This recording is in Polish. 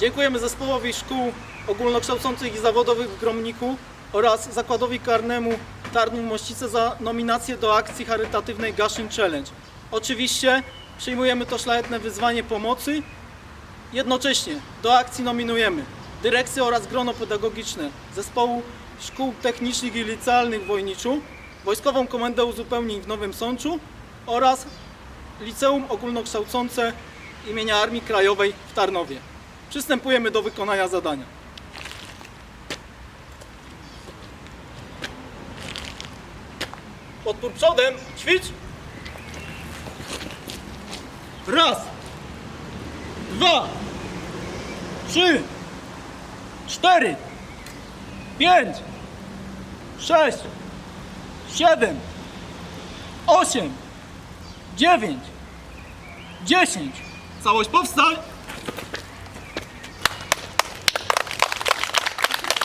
Dziękujemy zespołowi szkół ogólnokształcących i zawodowych w Gromniku oraz zakładowi karnemu Tarnów Mościce za nominację do akcji charytatywnej Gaszyn Challenge. Oczywiście przyjmujemy to szlachetne wyzwanie pomocy. Jednocześnie do akcji nominujemy dyrekcję oraz grono pedagogiczne Zespołu Szkół Technicznych i Licealnych w Wojniczu, Wojskową Komendę Uzupełnień w Nowym Sączu oraz Liceum Ogólnokształcące imienia Armii Krajowej w Tarnowie. Przystępujemy do wykonania zadania. Podpór przodem, ćwicz. Raz, dwa, trzy, cztery, pięć, sześć, siedem, osiem, dziewięć, dziesięć. Całość powstań.